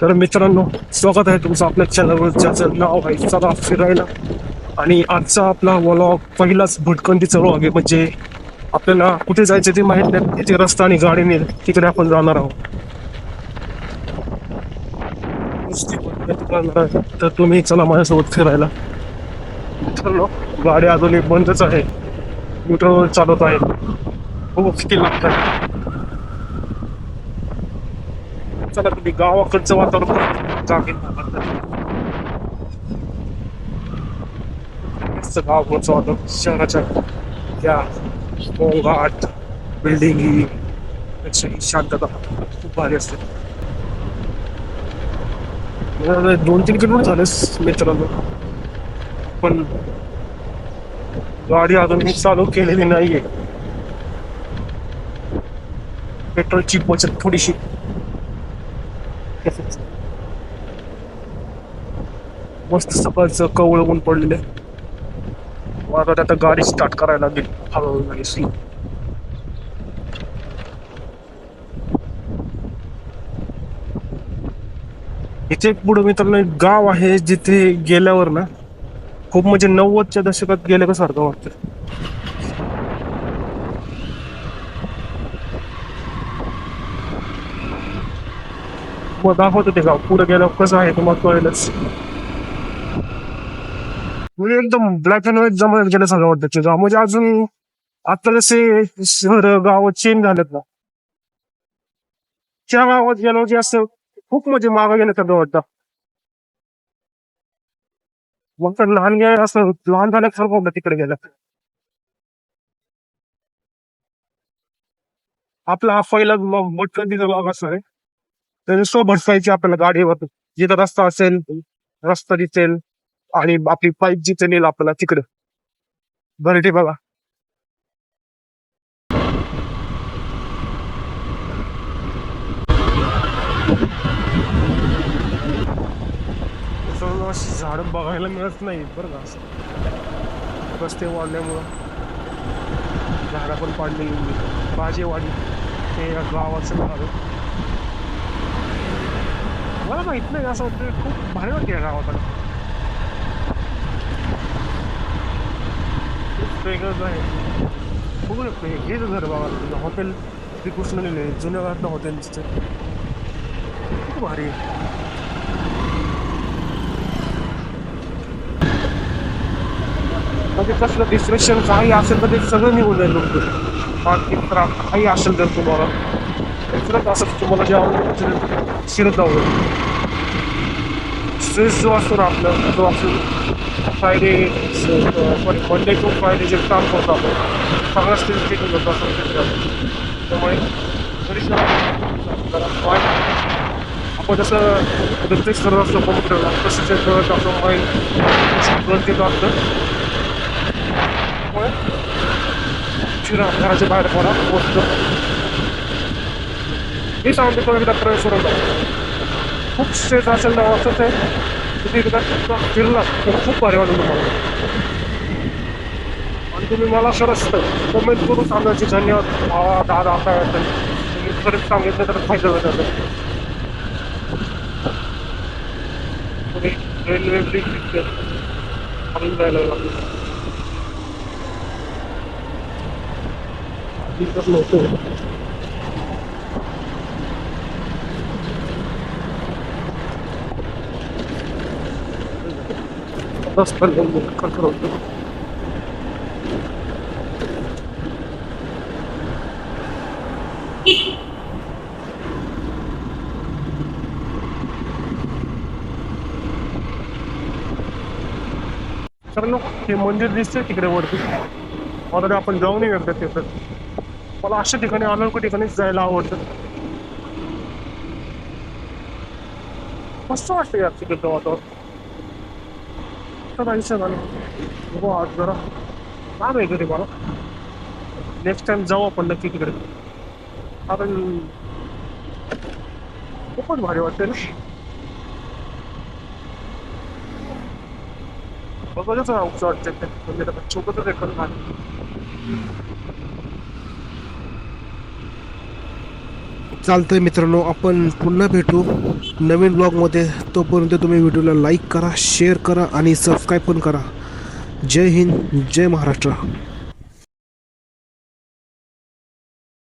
तर मित्रांनो स्वागत आहे तुमचं आपल्या चॅनलवर ज्याचं नाव आहे चला फिरायला. आणि आजचा आपला व्लॉग पहिलाच भटकंतीचा व्लॉग आहे. म्हणजे आपल्याला कुठे जायचं ते माहीत नाही. तिथे रस्ता आणि गाडी नेल तिकडे आपण जाणार आहोत. तर तुम्ही चला माझ्यासोबत फिरायला. मित्रांनो गाडी अजूनही बंदच आहे. मीटरवर चालत आहे. खूप किती लागतात. चला तुम्ही गावाकडचं वातावरण जागे गावाकडचं वातावरण. शहराच्या त्या गोंगाट बिल्डिंगपेक्षा ही शांतता खूप भारी असते. दोन तीन किलोमीटर झालेस मित्रांनो. पण गाडी अजून मी चालू केलेली नाहीये. पेट्रोलची बचत थोडीशी मस्त सकाळचं कवळ ऊन पडलेलं आहे. आता आता गाडी स्टार्ट करायला लागेल. हळूहळू स्लो इथे एक पुढं मित्रांनो एक गाव आहे जिथे गेल्यावर ना खूप म्हणजे नव्वदच्या दशकात गेल्यासारखं वाटतं. मग दाखवतो ते गाव पुढे गेल्यावर कसं आहे तुम्हाला कळेलच म्हणजे एकदम ब्लॅक अँड व्हाईट जमा गेलं सगळं वाटतं ते गाव म्हणजे अजून आता जसे शहर गाव चेंज झालेत ना त्या गावात गेलो की असं खूप म्हणजे मागं सगळं वाटतं मग तर लहान गेलं असं लहान झाल्यासारखं वाटतं तिकडे गेलं आपला हा पहिला भटकंतीचा भाग असणार आहे तर सोबत जायची आपल्याला गाडीवर जिथं रस्ता असेल रस्ता दिसेल आणि आपली पाईप जिथे नेल आपल्याला तिकडं. बरं ठीक बघा झाड बघायला मिळत नाही बरं का असं. रस्ते वाढल्यामुळं झाडं पण पाडली. भाजी वाढली या गावाचं झाड. मला माहीत नाही असं वाटतं खूप भारी वाटते या गावाकडे खूप वेगळंच आहे खूप हे हेच घर बाबा हॉटेल श्रीकृष्ण लिहिले जुन्या काळातलं हॉटेल खूप भारी आहे म्हणजे कसलं डिस्ट्रेक्शन काही असेल तर ते सगळं निघून जाईल लोक बाकी त्रास काही असेल तर तुम्हाला फिरत असेल तुम्हाला जे आवडतं शिरत आवडेल स्ट्रेस जो असतो ना आपला जो असतो Friday sorry Monday to Friday जे काम करतो आपण सगळा स्ट्रेस निघून जातो असं वाटतं. त्यामुळे घरी जरा mind आपण जसं रिफ्रेश करत असतो कम्प्युटरला तसं जे करत आपलं माइंड गणित असतं त्यामुळे फिरा घराच्या बाहेर पडा गोष्ट मी सांगते तो एकदा प्रवेश करून बघा. खूप स्ट्रेस असेल ना असंच आहे तुम्ही एकदा फक्त फिरला तर खूप भारी वाटेल तुम्हाला आणि तुम्ही मला खरंच कमेंट करून सांगायची धन्यवाद भावा दादा असा आहे तुम्ही खरंच सांगितलं तर फायदा होत असेल तुम्ही रेल्वे ब्रिज खालून जायला लागलं दिसत नव्हतं बस पण कंट्रोल तर लोक हे मंदिर दिसतंय तिकडे वरती. ऑलरेडी आपण जाऊन येऊ एकदा तिकडे मला अशा ठिकाणी अनोळखी ठिकाणीच जायला आवडतं. मस्त वाटतं यार तिकडचं वातावरण. तर आयुष्य झालं बघू आज जरा. काम आहे घरी मला नेक्स्ट टाइम जाऊ आपण नक्की तिकडे. कारण खूपच भारी वाटते ना. बघतच वाटते वाटतं ते म्हणजे आता एखादं चालतं आहे मित्रांनो आपण पुन्हा भेटू नवीन ब्लॉगमध्ये तोपर्यंत तुम्ही व्हिडिओला लाईक करा शेअर करा आणि सबस्क्राईब पण करा. जय हिंद जय महाराष्ट्र.